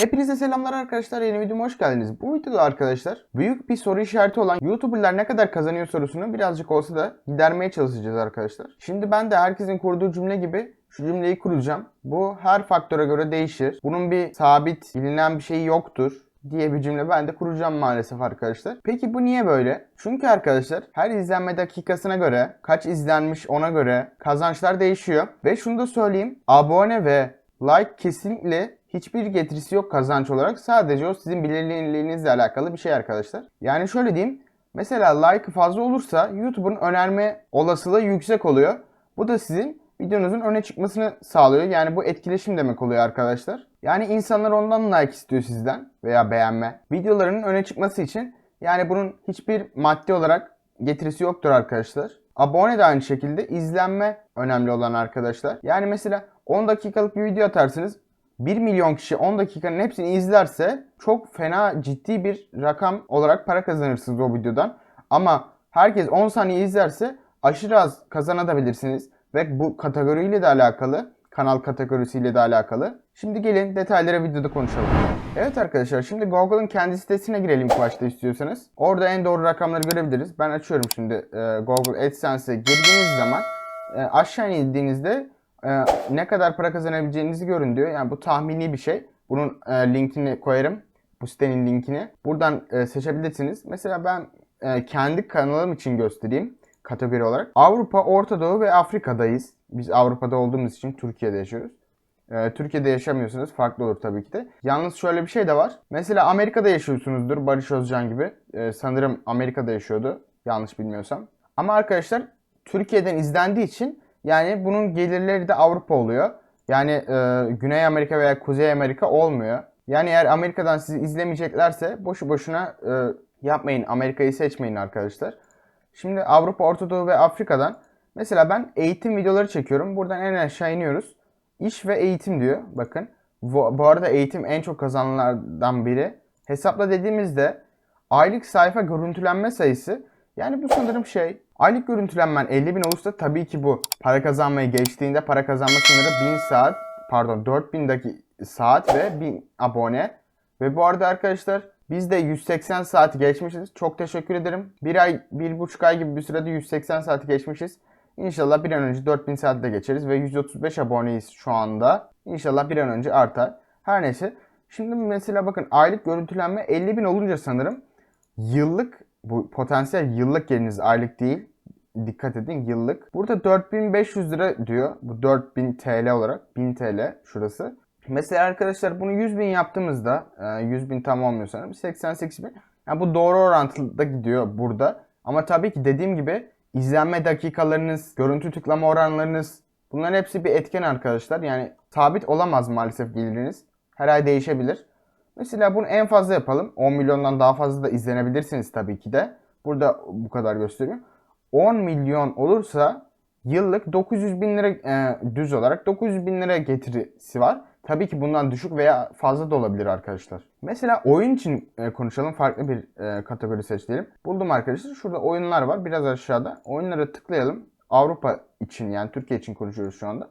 Hepinize selamlar arkadaşlar. Yeni videoma hoş geldiniz. Bu videoda arkadaşlar büyük bir soru işareti olan YouTuber'lar ne kadar kazanıyor sorusunu birazcık olsa da gidermeye çalışacağız arkadaşlar. Şimdi ben de herkesin kurduğu cümle gibi şu cümleyi kuracağım. Bu her faktöre göre değişir. Bunun bir sabit bilinen bir şeyi yoktur diye bir cümle ben de kuracağım maalesef arkadaşlar. Peki bu niye böyle? Çünkü arkadaşlar her izlenme dakikasına göre, kaç izlenmiş ona göre kazançlar değişiyor. Ve şunu da söyleyeyim. Abone ve like kesinlikle hiçbir getirisi yok kazanç olarak. Sadece o sizin belirliliğinizle alakalı bir şey arkadaşlar. Yani şöyle diyeyim. Mesela like fazla olursa YouTube'un önerme olasılığı yüksek oluyor. Bu da sizin videonuzun öne çıkmasını sağlıyor. Yani bu etkileşim demek oluyor arkadaşlar. Yani insanlar ondan like istiyor sizden veya beğenme. Videolarının öne çıkması için yani bunun hiçbir maddi olarak getirisi yoktur arkadaşlar. Abone de aynı şekilde izlenme önemli olan arkadaşlar. Yani mesela 10 dakikalık bir video atarsınız. 1 milyon kişi 10 dakikanın hepsini izlerse çok fena ciddi bir rakam olarak para kazanırsınız o videodan. Ama herkes 10 saniye izlerse aşırı az kazanabilirsiniz. Ve bu kategoriyle de alakalı, kanal kategorisiyle de alakalı. Şimdi gelin detaylara videoda konuşalım. Evet arkadaşlar şimdi Google'ın kendi sitesine girelim ilk başta istiyorsanız. Orada en doğru rakamları görebiliriz. Ben açıyorum şimdi e, Google AdSense'e girdiğiniz zaman e, aşağı indiğinizde e, ne kadar para kazanabileceğinizi görün diyor. Yani bu tahmini bir şey. Bunun e, linkini koyarım. Bu sitenin linkini. Buradan e, seçebilirsiniz. Mesela ben e, kendi kanalım için göstereyim kategori olarak. Avrupa, Orta Doğu ve Afrika'dayız. Biz Avrupa'da olduğumuz için Türkiye'de yaşıyoruz. Ee, Türkiye'de yaşamıyorsunuz. Farklı olur tabii ki de. Yalnız şöyle bir şey de var. Mesela Amerika'da yaşıyorsunuzdur. Barış Özcan gibi. Ee, sanırım Amerika'da yaşıyordu. Yanlış bilmiyorsam. Ama arkadaşlar Türkiye'den izlendiği için yani bunun gelirleri de Avrupa oluyor. Yani e, Güney Amerika veya Kuzey Amerika olmuyor. Yani eğer Amerika'dan sizi izlemeyeceklerse boşu boşuna e, yapmayın. Amerika'yı seçmeyin arkadaşlar. Şimdi Avrupa, Orta Doğu ve Afrika'dan mesela ben eğitim videoları çekiyorum. Buradan en aşağı iniyoruz. İş ve eğitim diyor. Bakın. Bu, arada eğitim en çok kazananlardan biri. Hesapla dediğimizde aylık sayfa görüntülenme sayısı yani bu sanırım şey aylık görüntülenmen 50 bin olursa tabii ki bu para kazanmayı geçtiğinde para kazanma sınırı 1000 saat pardon 4000 dakika saat ve 1000 abone. Ve bu arada arkadaşlar biz de 180 saati geçmişiz. Çok teşekkür ederim. Bir ay, bir buçuk ay gibi bir sürede 180 saati geçmişiz. İnşallah bir an önce 4000 saatte geçeriz ve 135 aboneyiz şu anda. İnşallah bir an önce artar. Her neyse. Şimdi mesela bakın aylık görüntülenme 50 bin olunca sanırım yıllık bu potansiyel yıllık geliriniz aylık değil. Dikkat edin yıllık. Burada 4500 lira diyor. Bu 4000 TL olarak. 1000 TL şurası. Mesela arkadaşlar bunu 100 bin yaptığımızda 100 bin tam olmuyor sanırım 88 bin. Yani bu doğru orantıda gidiyor burada. Ama tabii ki dediğim gibi izlenme dakikalarınız, görüntü tıklama oranlarınız bunların hepsi bir etken arkadaşlar. Yani sabit olamaz maalesef geliriniz. Her ay değişebilir. Mesela bunu en fazla yapalım. 10 milyondan daha fazla da izlenebilirsiniz tabii ki de. Burada bu kadar gösteriyor. 10 milyon olursa yıllık 900 bin lira e, düz olarak 900 bin lira getirisi var. Tabii ki bundan düşük veya fazla da olabilir arkadaşlar. Mesela oyun için e, konuşalım. Farklı bir e, kategori seçelim. Buldum arkadaşlar. Şurada oyunlar var. Biraz aşağıda. Oyunlara tıklayalım. Avrupa için yani Türkiye için konuşuyoruz şu anda.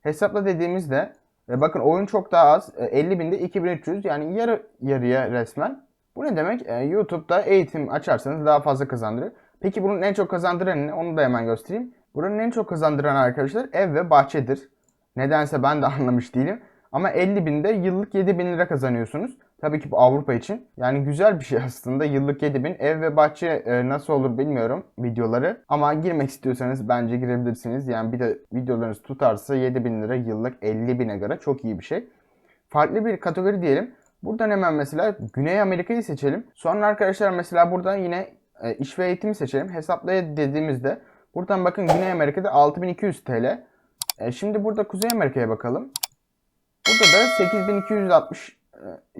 Hesapla dediğimizde e, bakın oyun çok daha az. E, 50 binde 2300 yani yarı yarıya resmen. Bu ne demek? E, YouTube'da eğitim açarsanız daha fazla kazandırır. Peki bunun en çok kazandıran ne? Onu da hemen göstereyim. Buranın en çok kazandıran arkadaşlar ev ve bahçedir. Nedense ben de anlamış değilim. Ama 50 binde yıllık 7 bin lira kazanıyorsunuz. Tabii ki bu Avrupa için. Yani güzel bir şey aslında. Yıllık 7 bin. Ev ve bahçe e, nasıl olur bilmiyorum videoları. Ama girmek istiyorsanız bence girebilirsiniz. Yani bir de videolarınız tutarsa 7 bin lira yıllık 50 bine göre çok iyi bir şey. Farklı bir kategori diyelim. Buradan hemen mesela Güney Amerika'yı seçelim. Sonra arkadaşlar mesela buradan yine e, iş ve eğitimi seçelim. Hesaplaya dediğimizde buradan bakın Güney Amerika'da 6200 TL. E, şimdi burada Kuzey Amerika'ya bakalım. Burada da 8260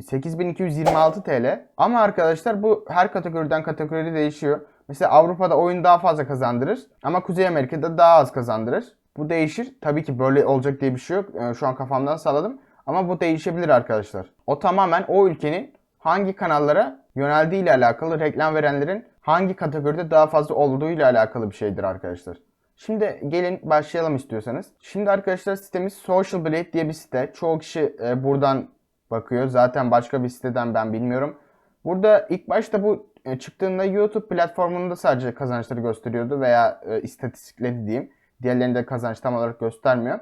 8226 TL. Ama arkadaşlar bu her kategoriden kategori değişiyor. Mesela Avrupa'da oyun daha fazla kazandırır ama Kuzey Amerika'da daha az kazandırır. Bu değişir. Tabii ki böyle olacak diye bir şey yok. Ee, Şu an kafamdan salladım. Ama bu değişebilir arkadaşlar. O tamamen o ülkenin hangi kanallara yöneldiği ile alakalı, reklam verenlerin hangi kategoride daha fazla olduğu ile alakalı bir şeydir arkadaşlar. Şimdi gelin başlayalım istiyorsanız. Şimdi arkadaşlar sitemiz Social Blade diye bir site. Çoğu kişi e, buradan bakıyor. Zaten başka bir siteden ben bilmiyorum. Burada ilk başta bu e, çıktığında YouTube platformunda sadece kazançları gösteriyordu veya e, istatistikleri diyeyim. Diğerlerinde kazanç tam olarak göstermiyor.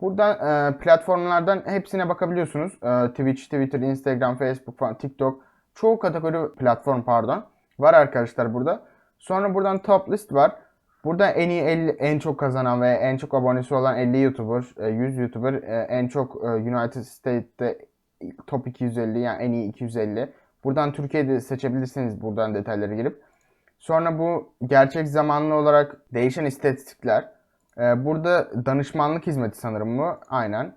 Buradan e, platformlardan hepsine bakabiliyorsunuz. E, Twitch, Twitter, Instagram, Facebook falan, TikTok. Çoğu kategori platform pardon. Var arkadaşlar burada. Sonra buradan top list var. Burada en iyi 50, en çok kazanan ve en çok abonesi olan 50 YouTuber, e, 100 YouTuber, e, en çok e, United States'te top 250 yani en iyi 250. Buradan Türkiye'de seçebilirsiniz buradan detaylara girip. Sonra bu gerçek zamanlı olarak değişen istatistikler. Burada danışmanlık hizmeti sanırım bu. Aynen.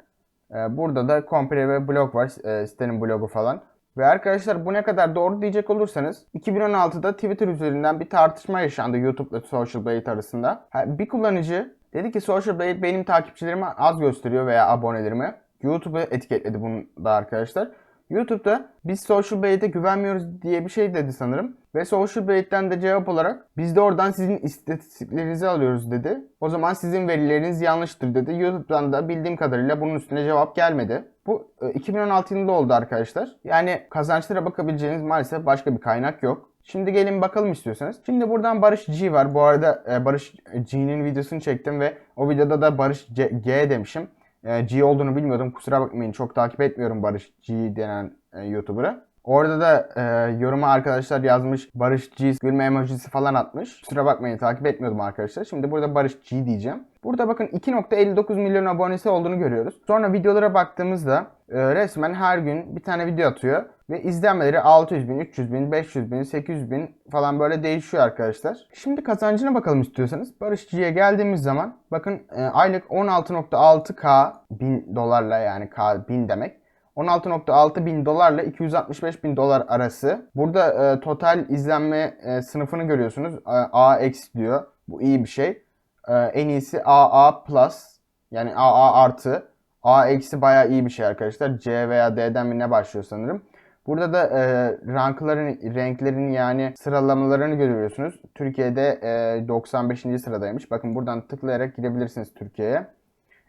Burada da komple ve blog var. Sitenin blogu falan. Ve arkadaşlar bu ne kadar doğru diyecek olursanız 2016'da Twitter üzerinden bir tartışma yaşandı YouTube ile Social Blade arasında. Bir kullanıcı dedi ki Social Blade benim takipçilerimi az gösteriyor veya abonelerimi. YouTube'u etiketledi bunu da arkadaşlar. YouTube'da biz Social Blade'e güvenmiyoruz diye bir şey dedi sanırım. Ve Social Blade'den de cevap olarak biz de oradan sizin istatistiklerinizi alıyoruz dedi. O zaman sizin verileriniz yanlıştır dedi. YouTube'dan da bildiğim kadarıyla bunun üstüne cevap gelmedi. Bu e, 2016 yılında oldu arkadaşlar. Yani kazançlara bakabileceğiniz maalesef başka bir kaynak yok. Şimdi gelin bakalım istiyorsanız. Şimdi buradan Barış G var. Bu arada e, Barış G'nin videosunu çektim ve o videoda da Barış G demişim. E, G olduğunu bilmiyordum. Kusura bakmayın. Çok takip etmiyorum Barış G denen e, YouTuber'ı. Orada da e, yoruma arkadaşlar yazmış Barış G gülme emojisi falan atmış. Kusura bakmayın takip etmiyordum arkadaşlar. Şimdi burada Barış G diyeceğim. Burada bakın 2.59 milyon abonesi olduğunu görüyoruz. Sonra videolara baktığımızda e, resmen her gün bir tane video atıyor. Ve izlenmeleri 600 bin, 300 bin, 500 bin, 800 bin falan böyle değişiyor arkadaşlar. Şimdi kazancına bakalım istiyorsanız. Barış G'ye geldiğimiz zaman bakın e, aylık 16.6k bin dolarla yani k bin demek. 16.6 bin dolarla 265 bin dolar arası. Burada e, total izlenme e, sınıfını görüyorsunuz. E, A eksi diyor. Bu iyi bir şey. E, en iyisi AA plus. Yani AA artı. A eksi bayağı iyi bir şey arkadaşlar. C veya D'den birine başlıyor sanırım. Burada da e, rankların, renklerini yani sıralamalarını görüyorsunuz. Türkiye'de e, 95. sıradaymış. Bakın buradan tıklayarak girebilirsiniz Türkiye'ye.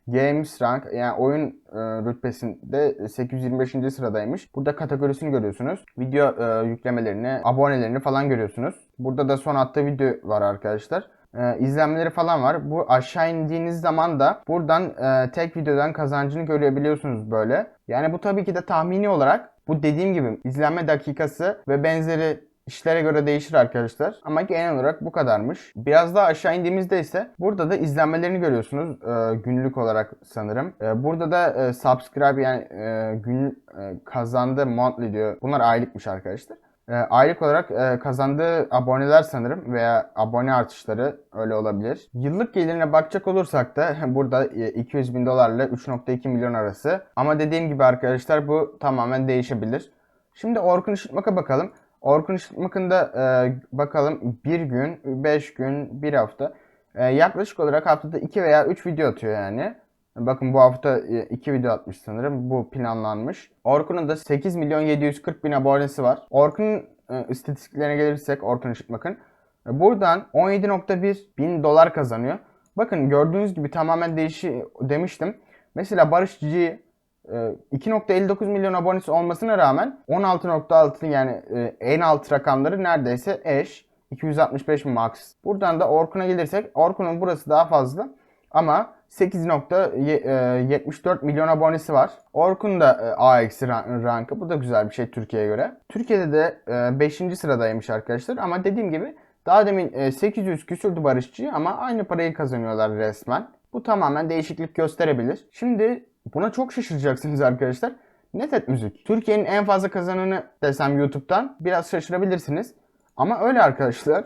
Games Rank yani oyun e, rütbesinde 825. sıradaymış. Burada kategorisini görüyorsunuz. Video e, yüklemelerini, abonelerini falan görüyorsunuz. Burada da son attığı video var arkadaşlar. E, izlenmeleri falan var. Bu aşağı indiğiniz zaman da buradan e, tek videodan kazancını görebiliyorsunuz böyle. Yani bu tabii ki de tahmini olarak bu dediğim gibi izlenme dakikası ve benzeri İşlere göre değişir arkadaşlar. Ama genel olarak bu kadarmış. Biraz daha aşağı indiğimizde ise burada da izlenmelerini görüyorsunuz. e, günlük olarak sanırım. E, burada da e, subscribe yani e, gün e, kazandığı monthly diyor. Bunlar aylıkmış arkadaşlar. E, aylık olarak e, kazandığı aboneler sanırım veya abone artışları öyle olabilir. Yıllık gelirine bakacak olursak da burada e, 200 bin dolarla 3.2 milyon arası. Ama dediğim gibi arkadaşlar bu tamamen değişebilir. Şimdi Orkun Işıtmak'a bakalım. Orkun Işıtmak'ın e, bakalım bir gün, 5 gün, bir hafta. E, yaklaşık olarak haftada 2 veya 3 video atıyor yani. Bakın bu hafta 2 video atmış sanırım. Bu planlanmış. Orkun'un da 8 milyon 740 bin abonesi var. Orkun'un e, istatistiklerine gelirsek Orkun Işıtmak'ın. e, buradan 17.1 bin dolar kazanıyor. Bakın gördüğünüz gibi tamamen değişi demiştim. Mesela Barış e, 2.59 milyon abonesi olmasına rağmen 16.6 yani e, en alt rakamları neredeyse eş. 265 max. Buradan da Orkun'a gelirsek Orkun'un burası daha fazla ama 8.74 milyon abonesi var. Orkun da e, A eksi ran- rankı. Bu da güzel bir şey Türkiye'ye göre. Türkiye'de de 5. sıradaymış arkadaşlar ama dediğim gibi daha demin e, 800 küsürdü Barışçı ama aynı parayı kazanıyorlar resmen. Bu tamamen değişiklik gösterebilir. Şimdi buna çok şaşıracaksınız arkadaşlar. Netet Müzik. Türkiye'nin en fazla kazananı desem YouTube'dan biraz şaşırabilirsiniz. Ama öyle arkadaşlar.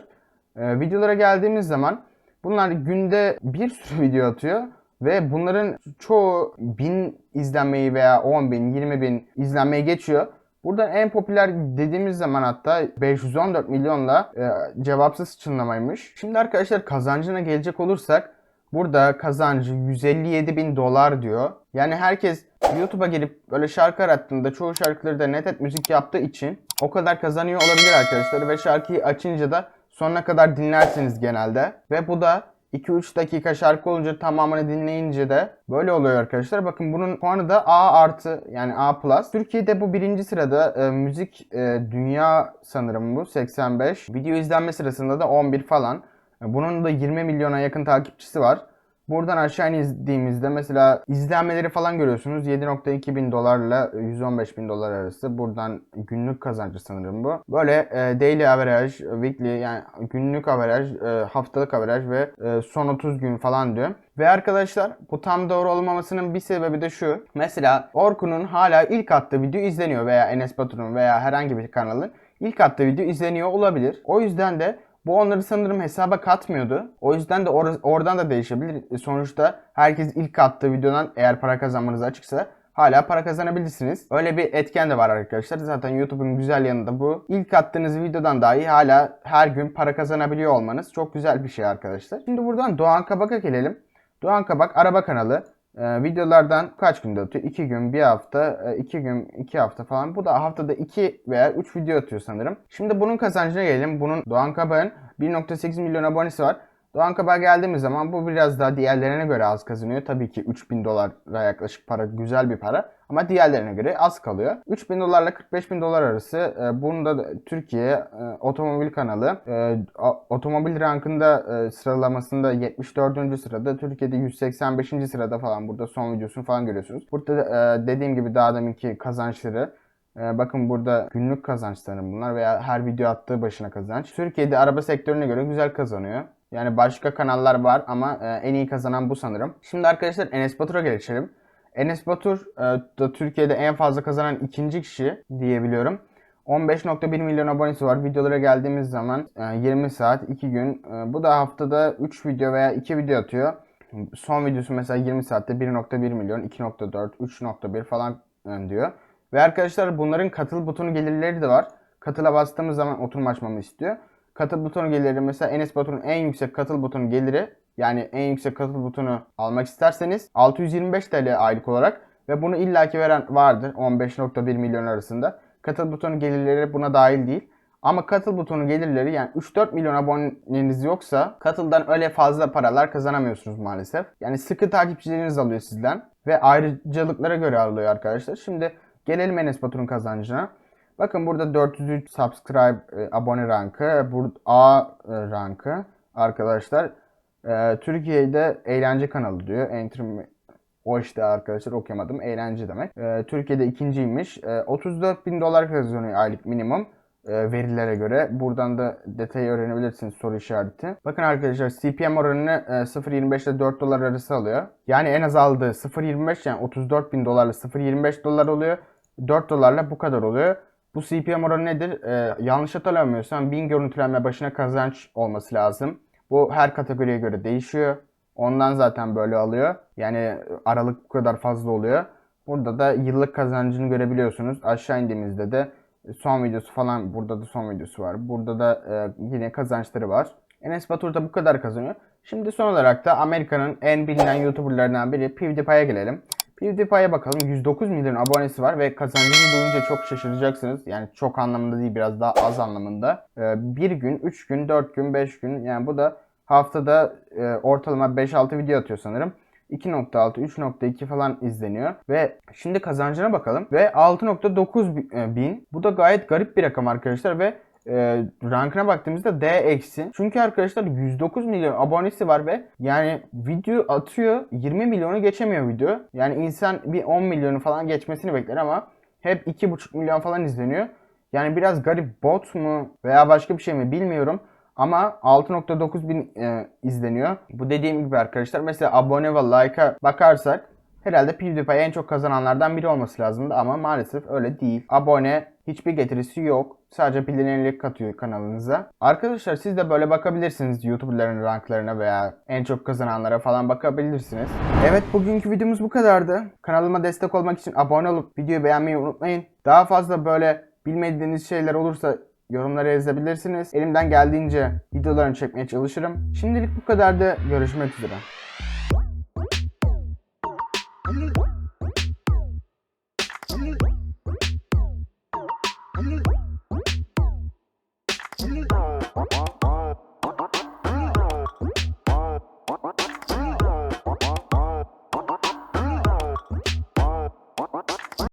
Ee, videolara geldiğimiz zaman bunlar günde bir sürü video atıyor. Ve bunların çoğu bin izlenmeyi veya 10 bin, 20 bin izlenmeyi geçiyor. Buradan en popüler dediğimiz zaman hatta 514 milyonla e, cevapsız çınlamaymış. Şimdi arkadaşlar kazancına gelecek olursak burada kazancı 157 bin dolar diyor. Yani herkes YouTube'a girip böyle şarkı arattığında çoğu şarkıları da netet müzik yaptığı için o kadar kazanıyor olabilir arkadaşlar. Ve şarkıyı açınca da sonuna kadar dinlersiniz genelde. Ve bu da 2-3 dakika şarkı olunca tamamını dinleyince de böyle oluyor arkadaşlar. Bakın bunun puanı da A artı yani A+. Türkiye'de bu birinci sırada e, müzik e, dünya sanırım bu 85. Video izlenme sırasında da 11 falan. E, Bunun da 20 milyona yakın takipçisi var. Buradan aşağı indiğimizde mesela izlenmeleri falan görüyorsunuz. 7.2 bin dolarla 115 bin dolar arası. Buradan günlük kazancı sanırım bu. Böyle e, daily average, weekly yani günlük average, e, haftalık average ve e, son 30 gün falan diyor. Ve arkadaşlar bu tam doğru olmamasının bir sebebi de şu. Mesela Orkun'un hala ilk attığı video izleniyor veya Enes Batur'un veya herhangi bir kanalın ilk attığı video izleniyor olabilir. O yüzden de bu onları sanırım hesaba katmıyordu. O yüzden de or- oradan da değişebilir. E, Sonuçta herkes ilk attığı videodan eğer para kazanmanız açıksa hala para kazanabilirsiniz. Öyle bir etken de var arkadaşlar. Zaten YouTube'un güzel yanı da bu. İlk attığınız videodan dahi hala her gün para kazanabiliyor olmanız çok güzel bir şey arkadaşlar. Şimdi buradan Doğan Kabak'a gelelim. Doğan Kabak araba kanalı. Ee, videolardan kaç günde atıyor? 2 gün, 1 hafta, 2 gün, 2 hafta falan. Bu da haftada 2 veya 3 video atıyor sanırım. Şimdi bunun kazancına gelelim. Bunun Doğan Kabak'ın 1.8 milyon abonesi var. Doğan Kabak'a geldiğimiz zaman bu biraz daha diğerlerine göre az kazanıyor. Tabii ki 3000 dolara yaklaşık para güzel bir para. Ama diğerlerine göre az kalıyor. 3000 dolarla 45 bin dolar arası. E, Bunda da Türkiye e, otomobil kanalı. E, Otomobil rankında e, sıralamasında 74. sırada. Türkiye'de 185. sırada falan. Burada son videosunu falan görüyorsunuz. Burada da, e, dediğim gibi daha deminki kazançları ee, bakın burada günlük kazançları bunlar veya her video attığı başına kazanç. Türkiye'de araba sektörüne göre güzel kazanıyor. Yani başka kanallar var ama e, en iyi kazanan bu sanırım. Şimdi arkadaşlar Enes Batur'a geçelim. Enes Batur e, da Türkiye'de en fazla kazanan ikinci kişi diyebiliyorum. 15.1 milyon abonesi var. Videolara geldiğimiz zaman e, 20 saat 2 gün. E, Bu da haftada 3 video veya 2 video atıyor. Son videosu mesela 20 saatte 1.1 milyon, 2.4, 3.1 falan e, diyor. Ve arkadaşlar bunların katıl butonu gelirleri de var. Katıla bastığımız zaman oturum açmamı istiyor. Katıl butonu geliri mesela Enes Batur'un en yüksek katıl butonu geliri yani en yüksek katıl butonu almak isterseniz 625 TL aylık olarak ve bunu illaki veren vardır 15.1 milyon arasında. Katıl butonu gelirleri buna dahil değil. Ama katıl butonu gelirleri yani 3-4 milyon aboneniz yoksa katıldan öyle fazla paralar kazanamıyorsunuz maalesef. Yani sıkı takipçileriniz alıyor sizden ve ayrıcalıklara göre alıyor arkadaşlar. Şimdi gelelim Enes Batur'un kazancına. Bakın burada 403 subscribe e, abone rankı, burada A e, rankı arkadaşlar. E, Türkiye'de eğlence kanalı diyor. Enter o işte arkadaşlar okuyamadım. Eğlence demek. E, Türkiye'de ikinciymiş. E, 34 bin dolar kazanıyor aylık minimum e, verilere göre. Buradan da detayı öğrenebilirsiniz soru işareti. Bakın arkadaşlar CPM oranını e, 0.25 ile 4 dolar arası alıyor. Yani en az aldığı 0.25 yani 34 bin dolarla 0.25 dolar oluyor. 4 dolarla bu kadar oluyor. Bu CPM oranı nedir? Ee, yanlış hatırlamıyorsam 1000 görüntülenme başına kazanç olması lazım. Bu her kategoriye göre değişiyor. Ondan zaten böyle alıyor. Yani aralık bu kadar fazla oluyor. Burada da yıllık kazancını görebiliyorsunuz. Aşağı indiğimizde de son videosu falan burada da son videosu var. Burada da e, yine kazançları var. Enes Batur da bu kadar kazanıyor. Şimdi son olarak da Amerika'nın en bilinen YouTuber'larından biri PewDiePie'ye gelelim. PewDiePie'ye bakalım. 109 milyon abonesi var ve kazancını duyunca çok şaşıracaksınız. Yani çok anlamında değil biraz daha az anlamında. Ee, bir gün, 3 gün, 4 gün, 5 gün yani bu da haftada e, ortalama 5-6 video atıyor sanırım. 2.6, 3.2 falan izleniyor. Ve şimdi kazancına bakalım. Ve 6.9 bi- e, bin. Bu da gayet garip bir rakam arkadaşlar ve e, rankına baktığımızda D eksi. Çünkü arkadaşlar 109 milyon abonesi var ve yani video atıyor 20 milyonu geçemiyor video. Yani insan bir 10 milyonu falan geçmesini bekler ama hep 2,5 milyon falan izleniyor. Yani biraz garip bot mu veya başka bir şey mi bilmiyorum. Ama 6.9 bin e, izleniyor. Bu dediğim gibi arkadaşlar mesela abone ve like'a bakarsak herhalde PewDiePie en çok kazananlardan biri olması lazımdı ama maalesef öyle değil. Abone hiçbir getirisi yok. Sadece bilinirlik katıyor kanalınıza. Arkadaşlar siz de böyle bakabilirsiniz YouTuber'ların ranklarına veya en çok kazananlara falan bakabilirsiniz. Evet bugünkü videomuz bu kadardı. Kanalıma destek olmak için abone olup videoyu beğenmeyi unutmayın. Daha fazla böyle bilmediğiniz şeyler olursa yorumlara yazabilirsiniz. Elimden geldiğince videolarını çekmeye çalışırım. Şimdilik bu kadardı. Görüşmek üzere.